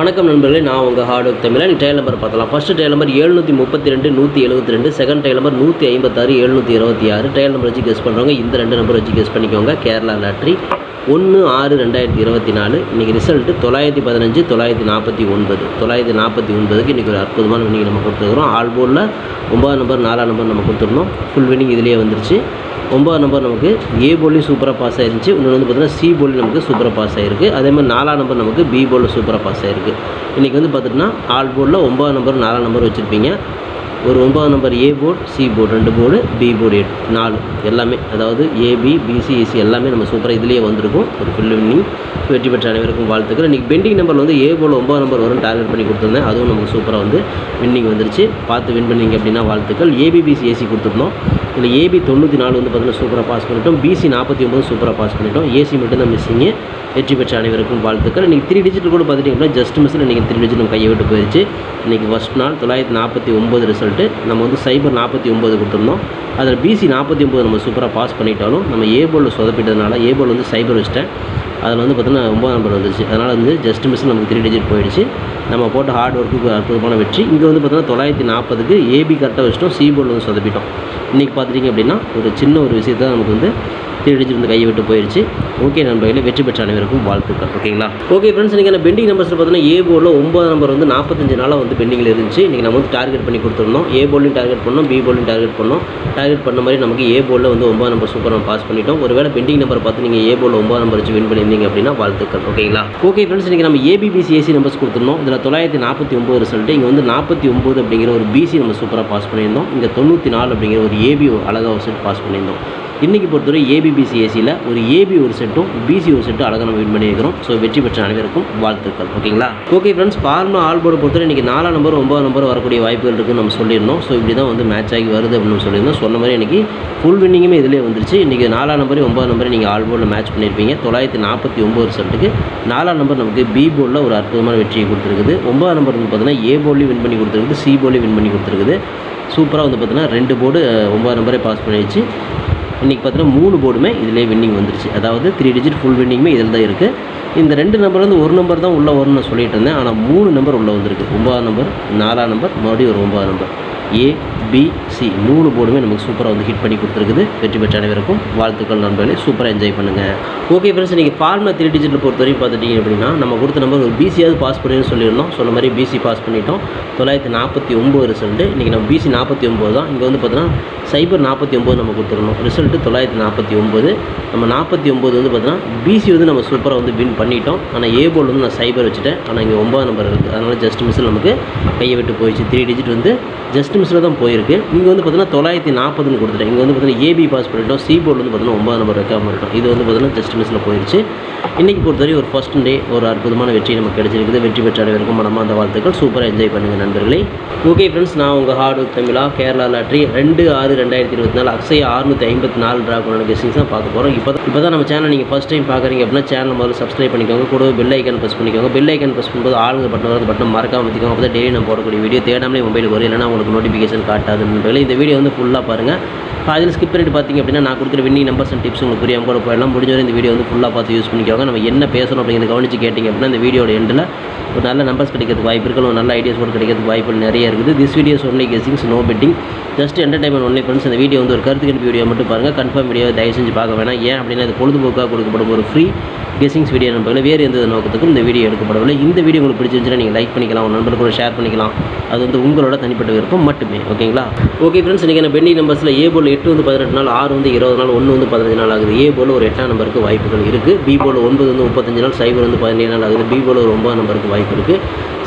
வணக்கம் நண்பர்களே நான் உங்கள் ஹார்ட் ஒர்க் தமிழன். டைல் நம்பர் பார்த்தலாம் ஃபஸ்ட்டு ட்ரையல் நம்பர் எழுநூற்றி முப்பத்தி ரெண்டு நூற்றி எழுபத்தி ரெண்டு. செகண்ட் ட்ரையல் நம்பர் நூற்றி ஐம்பத்தாறு எழுநூற்றி இருபத்தி ஆறு. ட்ரையல் நம்பர் வச்சு கெஸ் பண்ணுறவங்க இந்த ரெண்டு நம்பர் வச்சு கெஸ் பண்ணிக்கோங்க. கேரளா லாட்ரி ஒன்று ஆறு ரெண்டாயிரத்தி இருபத்தி நாலு. இன்றைக்கி ரிசல்ட்டு தொள்ளாயிரத்தி பதினஞ்சு தொள்ளாயிரத்தி நாற்பத்தி ஒன்பது. தொள்ளாயிரத்தி நாற்பத்தி ஒன்பதுக்கு இன்றைக்கி ஒரு அற்புதமான வினிங் நம்ம கொடுத்துருக்குறோம். ஆல் போர்டில் நம்பர் நாலாம் நம்பர் நம்ம கொடுத்துருந்தோம் ஃபுல் வினிங் இதிலேயே வந்துருச்சு. ஒன்பதாம் நம்பர் நமக்கு ஏ போலி சூப்பராக பாஸ் ஆயிருந்துச்சு. இன்னொன்று வந்து பார்த்தீங்கன்னா சி போலி நமக்கு சூப்பராக பாஸ் ஆயிருக்கு. அதே மாதிரி நாலாம் நம்பர் நமக்கு பி போலில் சூப்பராக பாஸ் ஆயிருக்கு. இன்றைக்கி வந்து பார்த்துட்டுனா ஆல் போலில் ஒம்பது நம்பர் நாலாம் நம்பர் வச்சுருப்பீங்க. ஒரு ஒன்பதாம் number A board C board ரெண்டு போர்டு பி போர்டு எட் நாலு எல்லாமே அதாவது ஏபி பிசி ஏசி எல்லாமே நம்ம சூப்பராக இதுலேயே வந்திருக்கும். ஒரு ஃபுல் வின்னிங் வெற்றி பெற்ற அனைவருக்கும் வாழ்த்துக்கள். இன்றைக்கி பெண்டிங் நம்பர் வந்து ஏ போர்டு ஒன்பதாம் நம்பர் வரும் டார்கெட் பண்ணி கொடுத்துருந்தேன். அதுவும் நமக்கு சூப்பராக வந்து வின்னிங் வந்துருச்சு. பார்த்து வின் பண்ணிங்க அப்படின்னா வாழ்த்துக்கள். ஏபிபிசி ஏசி கொடுத்துருந்தோம். இதில் ஏபி தொண்ணூற்றி நாலு வந்து பார்த்தீங்கன்னா சூப்பராக பாஸ் பண்ணிட்டோம். பிசி நாற்பத்தி ஒம்பது சூப்பராக பாஸ் பண்ணிட்டோம். ஏசி மட்டும்தான் மிஸ்ஸிங்கு வெற்றி பெற்ற அனைவருக்கும் வாழ்த்துக்கள். இன்றைக்கி த்ரீ டிஜிட் கூட பார்த்துட்டிங்கன்னா ஜஸ்ட் மிஸ்ஸில் இன்றைக்கி த்ரீ டிஜிட் நம்ம கையை விட்டு போயிடுச்சு இன்றைக்கி ஃபஸ்ட் நாள் தொள்ளாயிரத்தி நாற்பத்தி ஒம்பது சொல்லிட்டு நம்ம வந்து சைபர் நாற்பத்தி ஒம்பது கொடுத்துருந்தோம். அதில் பிசி நாற்பத்தி ஒம்பது நம்ம சூப்பராக பாஸ் பண்ணிட்டாலும் நம்ம ஏ போலில் சொதப்பிட்டதுனால ஏ போல் வந்து சைபர் வச்சிட்டேன். அதில் வந்து பார்த்திங்கன்னா ஒம்பது நம்பர் வந்துச்சு. அதனால் வந்து ஜஸ்ட் மிஸ் நமக்கு த்ரீ டிஜிட் போயிடுச்சு. நம்ம போட்ட ஹார்ட் ஒர்க்குக்கு அற்புதமான வெற்றி. இங்கே வந்து பார்த்திங்கன்னா தொள்ளாயிரத்தி நாற்பதுக்கு ஏபி கரெக்டாக வச்சிட்டோம். சி போர்டில் வந்து சொதப்பிட்டோம். இன்றைக்கி பார்த்துட்டிங்க அப்படின்னா ஒரு சின்ன ஒரு விஷயத்தை நமக்கு வந்து த்ரீ வந்து கையை விட்டு போயிடுச்சு ஓகே நண்பர்களே வெற்றி பெற்ற அனைவருக்கும் வாழ்த்துக்கள். ஓகேங்களா? ஓகே ஃப்ரெண்ட்ஸ் நீங்கள் அந்த பெண்டிங் நம்பர்ஸில் பார்த்தீங்கன்னா ஏ போலில் ஒம்பது நம்பர் வந்து நாற்பத்தஞ்சு நாளாக வந்து பெண்டிங்கில் இருந்துச்சு. இன்றைக்கி நம்ம வந்து டார்கெட் பண்ணி கொடுத்துருந்தோம். ஏ போலையும் டார்கெட் பண்ணோம் பி போலையும் டார்கெட் பண்ணோம். டார்கெட் பண்ண மாதிரி நமக்கு ஏ போலில் வந்து ஒம்பது நம்பர் சூப்பர் நம்ம பாஸ் பண்ணிட்டோம். ஒருவேளை பெண்டிங் நம்பர் பார்த்து நீங்கள் ஏ போலில் ஒம்பது நம்பர் வச்சு வின் பண்ணியிருந்தீங்க அப்படின்னா வாழ்த்துக்கள். ஓகேங்களா? ஓகே ஃப்ரெண்ட்ஸ் இன்றைக்கி நம்ம ஏபிபிசிஎஸ்சி நம்பர்ஸ் கொடுத்துருந்தோம். இதில் தொள்ளாயிரத்தி நாற்பத்தி ஒம்பது ரிசல்ட்டு இங்கே வந்து நாற்பத்தி ஒம்பது அப்படிங்கிற ஒரு பிசி நம்ம சூப்பராக பாஸ் பண்ணியிருந்தோம். இங்கே தொண்ணூற்றி நாலு அப்படிங்கிற ஒரு ஏபி அழகாக ஒரு செட் பாஸ் பண்ணியிருந்தோம். இன்றைக்கி பொறுத்தவரை ஏபிபிசி ஏசியில் ஒரு ஏபி ஒரு செட்டும் பிசி ஒரு செட்டும் அழகாக நம்ம வின் பண்ணியிருக்கிறோம். ஸோ வெற்றி பெற்ற அனைவருக்கும் வாழ்த்துக்கள். ஓகேங்களா ஓகே ஃப்ரெண்ட்ஸ் ஃபார்மா ஆல் போர்டு பொறுத்தவரை இன்றைக்கி நாலாம் நம்பர் ஒன்பதாம் நம்பர் வரக்கூடிய வாய்ப்புகள் இருக்குன்னு நம்ம சொல்லியிருந்தோம். ஸோ இப்படி தான் வந்து மேட்ச் ஆகி வருது அப்படின்னு நம்ம சொல்லியிருந்தோம். சொன்ன மாதிரி இன்றைக்கி ஃபுல் வின்னிங்குமே இதிலே வந்துருச்சு. இன்றைக்கி நாலாம் நம்பர் ஒன்பதாம் நம்பர் நீங்கள் ஆல் போர்டில் மேட்ச் பண்ணியிருப்பீங்க. தொள்ளாயிரத்தி நாற்பத்தி ஒம்பது ரிசல்ட்டுக்கு நாலாம் நம்பர் நமக்கு பி போர்டில் ஒரு அற்புதமான வெற்றியை கொடுத்துருக்குது. ஒன்பதாம் நம்பர் வந்து பார்த்தீங்கன்னா ஏ போர்ட்லேயும் வின் பண்ணி கொடுத்துருக்குது. சி போர்ட்லேயும் வின் பண்ணி கொடுத்துருக்குது. சூப்பராக வந்து பார்த்தீங்கன்னா ரெண்டு போர்டு ஒன்பது நம்பரே பாஸ் பண்ணிடுச்சு இன்றைக்கி பார்த்தீங்கன்னா மூணு போர்டுமே இதிலே வின்னிங் வந்துருச்சு. அதாவது த்ரீ டிஜிட் ஃபுல் வின்னிங்குமே இதில் தான் இருக்குது இந்த ரெண்டு நம்பர் வந்து ஒரு நம்பர் தான் உள்ளே வரும்னு நான் சொல்லிட்டு இருந்தேன். ஆனால் மூணு நம்பர் உள்ளே வந்திருக்கு. ஒம்பதாம் நம்பர் நாலாம் நம்பர் மறுபடியும் ஒரு ஒன்பதாம் நம்பர் ஏ பி சி மூணு போர்டுமே நமக்கு சூப்பராக வந்து ஹிட் பண்ணி கொடுத்துருக்குது. வெற்றி பெற்ற அனைவருக்கும் வாழ்த்துக்கள் நண்பர்களே. சூப்பராக என்ஜாய் பண்ணுங்கள் ஓகே ஃப்ரெண்ட்ஸ் நீங்கள் ஃபார்மில் த்ரீ டிஜிட்டில் பொறுத்த வரைக்கும் பார்த்துட்டீங்க அப்படின்னா நம்ம கொடுத்த நம்பர் ஒரு பிசியாவது பாஸ் பண்ணின்னு சொல்லியிருந்தோம். சொன்ன மாதிரி பிசி பாஸ் பண்ணிட்டோம். தொள்ளாயிரத்தி நாற்பத்தி ஒம்பது ரிசல்ட்டு இன்றைக்கி நம்ம பிசி நாற்பத்தி ஒம்பது தான். இங்கே வந்து பார்த்தீங்கன்னா சைபர் நாற்பத்தி ஒம்பது நம்ம கொடுத்துருந்தோம். ரிசல்ட்டு தொள்ளாயிரத்தி நாற்பத்தி ஒம்பது நம்ம நாற்பத்தி ஒம்பது வந்து பார்த்தீங்கன்னா பிசி வந்து நம்ம சூப்பராக வந்து வின் பண்ணிட்டோம். ஆனால் ஏ போர்டு வந்து நான் சைபர் வச்சுட்டேன். ஆனால் இங்கே ஒம்பது நம்பர் இருக்குது அதனால் ஜஸ்ட் மிஸ்ஸில் நமக்கு கையை விட்டு போயிடுச்சு. த்ரீ டிஜிட் வந்து ஜஸ்ட் மிஸ்ஸில் தான் போயிருக்கு. இங்கே வந்து பார்த்தீங்கன்னா தொள்ளாயிரத்தி நாற்பதுன்னு கொடுத்துட்டேன். இங்கே வந்து பார்த்தீங்கன்னா ஏபி பாஸ் பண்ணிட்டோம். சி போர்டில் வந்து பார்த்தீங்கன்னா ஒன்பது நம்பர் வைக்காம பண்ணிட்டோம். இது வந்து பார்த்தீங்கன்னா ஜஸ்ட் மிஸ்ஸில் போயிடுச்சு இன்றைக்கி பொறுத்தவரை ஒரு ஃபஸ்ட் டே ஒரு அற்புதமான வெற்றி நமக்கு கிடைச்சிருக்குது. வெற்றி பெற்ற அனைவருக்கும் அந்த வாழ்த்துக்கள். சூப்பராக என்ஜாய் பண்ணுங்கள் நண்பர்களே. ஓகே ஃப்ரெண்ட்ஸ் நான் உங்கள் ஹார்ட் ஒர்க் தமிழா கேரளா லாட்ரி ரெண்டு ஆறு ரெண்டாயிரத்தி இருபத்தி நாலு அக்ஷய ஆறுநூற்றி ஐம்பத்தி நாலு ட்ராகோனோட கெஸ்டிங்ஸ் தான் பார்க்க போகிறோம் இப்போ தான் இப்போ தான் நம்ம சேனல் நீங்கள் ஃபஸ்ட் டைம் பார்க்குறீங்க அப்படின்னா சேனல் முதல்ல சப்ஸ்கிரைப் பண்ணிக்கோங்க. கூட பெல் ஐக்கன் ப்ரெஸ் பண்ணிக்கோங்க. பெல் ஐக்கன் ப்ரெஸ் பண்ணும்போது ஆளுங்க பட்டன் வரது பட்டன் மறக்காம வச்சுக்கோங்க அப்போ தான் டெய்லி நம்ம போடக்கூடிய வீடியோ தேடாமலே மொபைலுக்கு வரும். இல்லைனா உங்களுக்கு நோட்டிஃபிகேஷன் காட்டாது நண்பர்களே. இந்த வீடியோ வந்து ஃபுல்லாக பாருங்கள் அதில் ஸ்கிப் பண்ணிட்டு பார்த்திங்க அப்படின்னா நான் கொடுக்குற வின்னிங் நம்பர்ஸ் அண்ட் டிப்ஸ் உங்களுக்கு புரியாமல் கூட போயிடலாம். முடிஞ்ச வரை இந்த வீடியோ வந்து ஃபுல்லாக பார்த்து யூஸ் பண்ணிக்கோங்க. நம்ம என்ன பேசணும் அப்படிங்கிறத கவனிச்சு கேட்டிங்க அப்படின்னா இந்த வீடியோட எண்டில் ஒரு நல்ல நம்பர்ஸ் கிடைக்கிறதுக்கு வாய்ப்பு இருக்குது ஒரு நல்ல ஐடியாஸ் கூட கிடைக்கிறதுக்கு வாய்ப்புகள் நிறைய இருக்குது. This videos only guessings no betting just entertainment only friends இந்த வீடியோ வந்து ஒரு கருத்து கணிப்பு வீடியோ மட்டும் பாருங்கள் கன்ஃபார்ம் வீடியோ தயவு செஞ்சு பார்க்க வேணாம். ஏன் அப்படின்னா இது பொழுதுபோக்காக கொடுக்கப்படும் ஒரு ஃப்ரீ கெஸிங்ஸ் வீடியோ நம்பர்கள் வேறு எந்த நோக்கத்துக்கும் இந்த வீடியோ எடுக்கப்படவில்லை. இந்த வீடியோ உங்களுக்கு பிடிச்சிருந்துச்சுன்னா நீங்கள் லைக் பண்ணிக்கலாம். உங்கள் நண்பர்கள் கூட ஷேர் பண்ணிக்கலாம். அது வந்து உங்களோட தனிப்பட்ட விருப்பம் மட்டுமே. ஓகேங்களா ஓகே ஃப்ரெண்ட்ஸ் இன்றைக்கி நான் பெண்டிங் நம்பர்ஸில் ஏ போல் எட்டு வந்து பதினெட்டு நாள் ஆறு வந்து இருபது நாள் ஒன்று வந்து பதினஞ்சு நாள் ஆகுது. ஏ போல் ஒரு எட்டாம் நம்பருக்கு வாய்ப்புகள் இருக்குது பி போல் ஒன்பது வந்து முப்பத்தஞ்சு நாள் சைபர் வந்து பதினேழு நாள் ஆகுது. பி போல் ஒரு ஒன்பது நம்பருக்கு வாய்ப்பு இருக்குது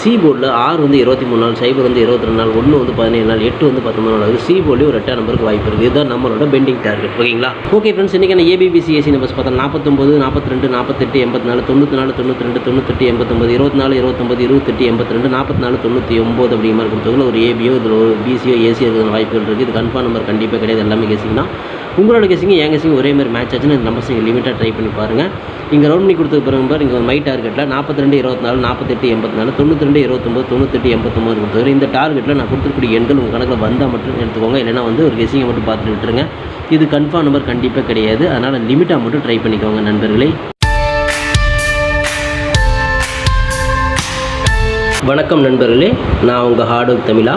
சி போர்டில் ஆறு வந்து இருபத்தி மூணு நாள் சைபர் வந்து இருபத்தி ரெண்டு நாள் ஒன்று வந்து பதினேழு நாள் எட்டு வந்து பத்தொம்பது நாள். ஆகுது சி போர்ட்லேயும் ஒரு எட்டாம் நம்பருக்கு வாய்ப்பு இருக்குது இதுதான் நம்மளோட பெண்டிங் டார்கெட் ஓகேங்களா? ஓகே ஃப்ரெண்ட்ஸ் இன்றைக்கி நான் ஏபிபிசி ஏசி நம்பர்ஸ் பார்த்தா நாற்பத்தொம்பது நாற்பத்தி ரெண்டு நாற்பத்தெட்டு எண்பத்தி நாலு தொண்ணூற்றி நாலு தொண்ணூற்றி ரெண்டு தொண்ணூத்தெட்டு எண்பத்தொம்பது இருபத்தி நாலு இருபத்தொம்பது இருபத்தெட்டு எண்பத்தி ரெண்டு நாற்பத்தி நாலு தொண்ணூற்றி ஒம்பது அப்படிங்கிற மாதிரி ஒரு ஏபியோ இதில் ஒரு பிசியோ ஏசியோ இருக்கிற வாய்ப்புகள் இருக்குது இது கன்ஃபார்ம் நம்பர் கண்டிப்பாக கிடையாது. எல்லாமே கேசிங்கன்னா உங்களோட கேசிங்க என் கேசிங்க ஒரே மாதிரி மேட்ச் ஆச்சுன்னு இந்த நம்பர்ஸ் நீங்கள் லிமிட்டாக ட்ரை பண்ணி பாருங்கள் இங்கே ரவுண்ட் பண்ணி கொடுத்த பிறகு பாரு இங்கே மை டார்கெட்டில் நாற்பத்தி ரெண்டு இருபத்தி நாலு நாற்பத்தெட்டு எண்பத்தி நாலு தொண்ணூற்றி ரெண்டு இருபத்தொம்பது தொண்ணூத்தெட்டு எண்பத்தொம்பது கொடுத்துரு இந்த டார்கெட்டில் நான் கொடுத்துருக்கூடிய எண்கள் உங்கள் கணக்கில் வந்தால் மட்டும் எடுத்துக்கோங்க. இல்லைனா வந்து ஒரு கெஸிங்கை மட்டும் பார்த்துட்டு விட்டுருங்க. இது கன்ஃபார்ம் நம்பர் கண்டிப்பாக கிடையாது. அதனால் லிமிட்டாக மட்டும் ட்ரை பண்ணிக்கோங்க நண்பர்களே. வணக்கம் நண்பர்களே. நான் உங்கள் ஹார்ட் ஒர்க் தமிழா.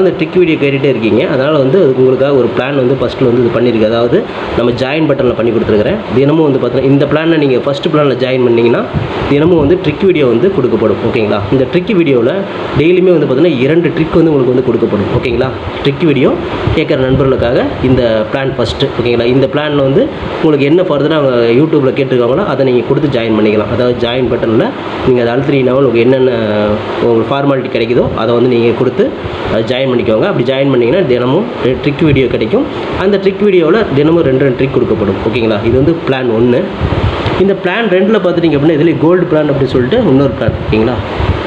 இந்த ட்ரிக் வீடியோ கேட்டுகிட்டே இருக்கீங்க அதனால் வந்து அதுக்கு உங்களுக்காக ஒரு பிளான் வந்து ஃபஸ்ட்டில் வந்து இது பண்ணியிருக்கு அதாவது நம்ம ஜாயின் பட்டனில் பண்ணி கொடுத்துருக்குறேன். தினமும் வந்து பார்த்தீங்கன்னா இந்த பிளானை நீங்கள் ஃபஸ்ட்டு பிளானில் ஜாயின் பண்ணிங்கன்னா தினமும் வந்து ட்ரிக் வீடியோ வந்து கொடுக்கப்படும். ஓகேங்களா இந்த ட்ரிக் வீடியோவில் டெய்லியுமே வந்து பார்த்தீங்கன்னா இரண்டு ட்ரிக் வந்து உங்களுக்கு வந்து கொடுக்கப்படும். ஓகேங்களா ட்ரிக் வீடியோ கேட்குற நண்பர்களுக்காக இந்த பிளான் ஃபஸ்ட்டு ஓகேங்களா இந்த பிளானில் வந்து உங்களுக்கு என்ன ஃபர்தராக அவங்க யூடியூப்பில் கேட்டிருக்காங்களோ அதை நீங்கள் கொடுத்து ஜாயின் பண்ணிக்கலாம். அதாவது ஜாயின் பட்டனில் நீங்கள் அதை அழுத்தினீங்கன்னா உங்களுக்கு என்னென்ன உங்களுக்கு ஃபார்மாலிட்டி கிடைக்குதோ அதை வந்து நீங்கள் கொடுத்து ஜாயின் பண்ணிக்கோங்க. அப்படி ஜாயின் பண்ணிங்கன்னா தினமும் ட்ரிக் வீடியோ கிடைக்கும். அந்த ட்ரிக் வீடியோவில் தினமும் ரெண்டு ரெண்டு ட்ரிக் கொடுக்கப்படும். ஓகேங்களா இது வந்து பிளான் ஒன்று இந்த பிளான் ரெண்டில் பார்த்துட்டிங்க அப்படின்னா இதில் கோல்டு பிளான் அப்படின்னு சொல்லிட்டு இன்னொரு பிளான் ஓகேங்களா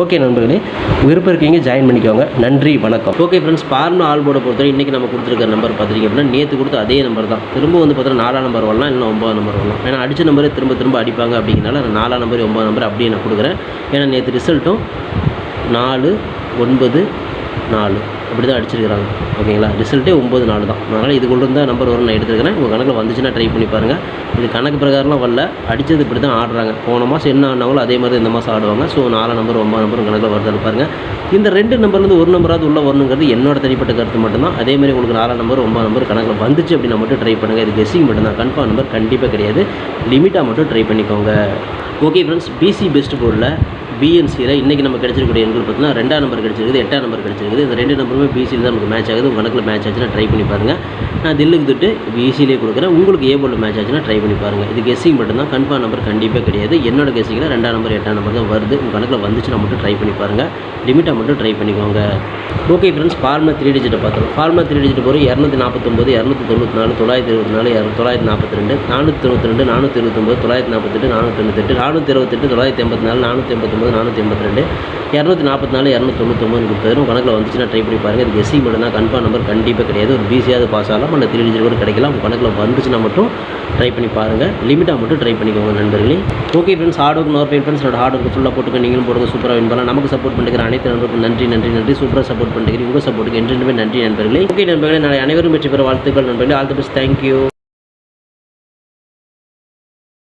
ஓகே நண்பர்களே விருப்பம் இருக்கீங்க ஜாயின் பண்ணிக்கோங்க. நன்றி வணக்கம். ஓகே ஃப்ரெண்ட்ஸ் பார்மா ஆல் போர்டை பொறுத்தவரை இன்றைக்கி நம்ம கொடுத்துருக்க நம்பர் பார்த்துருக்கீங்க அப்படின்னா நேற்று கொடுத்த அதே நம்பர் தான். திரும்ப வந்து பார்த்தீங்கன்னா நாலாம் நம்பர் வரலாம் இல்லை ஒம்பது நம்பர் வரலாம். ஏன்னா அடித்த நம்பரே திரும்ப திரும்ப அடிப்பாங்க அப்படிங்கிறனால நான் நாலாம் நம்பர் ஒம்பது நம்பர் அப்படியே நான் கொடுக்குறேன். ஏன்னா நேற்று ரிசல்ட்டும் நாலு ஒன்பது நாலு. அப்படி தான் அடிச்சிருக்கிறாங்க. ஓகேங்களா? ரிசல்ட்டே ஒம்பது நாலு தான். அதனால் இது கொண்டு இருந்தால் நம்பர் வரும் நான் எடுத்துருக்கிறேன். உங்கள் கணக்கில் வந்துச்சுன்னா ட்ரை பண்ணி பாருங்கள் இது கணக்கு பிரகாரம்லாம் வரல. அடித்தது இப்படி தான் ஆடுறாங்க. போன மாதம் என்ன ஆடினாங்களோ அதே மாதிரி இந்த மாதம் ஆடுவாங்க. ஸோ நாலு நம்பர் ஒம்பது நம்பர் கணக்கில் வருதுன்னு பாருங்கள் இந்த ரெண்டு நம்பர்லேருந்து ஒரு நம்பராவது உள்ளே வரணுங்கிறது என்னோட தனிப்பட்ட கருத்து மட்டும்தான். அதே மாதிரி உங்களுக்கு நாலாம் நம்பர் ஒம்பது நம்பர் கணக்கில் வந்துச்சு அப்படின்னா மட்டும் ட்ரை பண்ணுங்கள் இது கெஸ்ஸிங் மட்டும்தான். கன்ஃபார்ம் நம்பர் கண்டிப்பாக கிடையாது. லிமிட்டாக மட்டும் ட்ரை பண்ணிக்கோங்க. ஓகே ஃப்ரெண்ட்ஸ் பிசி பெஸ்ட் போர்டில் பிஎன்சியில் இன்றைக்கி நம்ம கிடச்சிருக்கக்கூடிய எண்கள் பார்த்தீங்கன்னா ரெண்டாம் நம்பர் கிடச்சிருக்குது எட்டாம் நம்பர் கிடச்சிருக்குது. இந்த ரெண்டு நம்பருமே பிசியில் தான் நமக்கு மேட்ச் ஆகுது. உங்கள் கணக்கில் மேட்ச் ஆச்சுன்னா ட்ரை பண்ணி பாருங்கள் நான் தில்லுக்கு தொட்டு பிசியிலே கொடுக்குறேன். உங்களுக்கு ஏ மேட்ச் ஆச்சுன்னா ட்ரை பண்ணி பாருங்கள் இது கெஸ்ஸிங் மட்டும்தான். கன்ஃபார்ம் நம்பர் கண்டிப்பாக கிடையாது. என்னோட கெஸ்ஸிங்கில் ரெண்டாம் நம்பர் எட்டாம் நம்பர் தான் வருது. உங்கள் கணக்கில் வந்துச்சுன்னா மட்டும் ட்ரை பண்ணி பாருங்கள் லிமிட்டாக மட்டும் ட்ரை பண்ணிக்கோங்க. ஓகே ஃப்ரெண்ட்ஸ் ஃபார்மா த்ரீ டிஜிட்டை பார்த்தோம் ஃபார்மா த்ரீ டிஜிட் போகிற இரநூத்தி நாற்பத்தொம்பது இரநூத்தி தொண்ணூற்றி நாலு தொள்ளாயிரத்தி இருபத்தி நாலு தொள்ளாயிரத்தி நாற்பத்தி ரெண்டு நானூற்றி தொண்ணூற்றி ரெண்டு நானூற்றி இருபத்தொம்பது தொள்ளாயிரத்தி நாற்பத்தெட்டு நானூற்றி தொண்ணூத்தெட்டு நானூற்றி இருபத்தெட்டு தொள்ளாயிரத்தி எண்பத்தி நாலு நானூற்றி எண்பத்தொம்பது நானூற்றி எண்பத்தி ரெண்டு இரநூத்தி நாற்பத்தி நாலு இரநூத்தி தொண்ணூத்தொம்பது கொடுத்தாரு. உங்கள் கணக்கில் வந்துச்சுன்னா ட்ரை பண்ணி பாருங்கள் இது எஸ்சி மட்டும் தான் கன்ஃபார்ம் நம்பர் கண்டிப்பாக கிடையாது. ஒரு பிசியாவது பாஸ் ஆகலாம். அந்த த்ரீ டிஜிட் கூட கிடைக்கலாம். உங்கள் கணக்கில் வந்துச்சுன்னா மட்டும் ட்ரை பண்ணி பாருங்கள் லிமிட்டாக மட்டும் ட்ரை பண்ணிக்கோங்க நண்பர்களே. ஓகே ஃப்ரெண்ட்ஸ் ஹார்ட் ஒர்க் நோர் ஃப்ரெண்ட்ஸ் என்னோட ஹார்ட் ஒர்க் ஃபுல்லாக போட்டுக்க நீங்களும் போடுங்க. சூப்பராக வின் பண்ணலாம். நமக்கு சப்போர்ட் பண்ணிக்கிற அனைத்து நண்பர்களுக்கும் நன்றி நன்றி நன்றி. சூப்பராக சப்போர்ட் பண்ணுறீங்க உங்கள் சப்போர்ட்டுக்கு என்றென்றுமே நன்றி நண்பர்களே. ஓகே நண்பர்களே. நாளை அனைவரும் வெற்றி பெற வாழ்த்துக்கள் நண்பர்களே. All the best thank you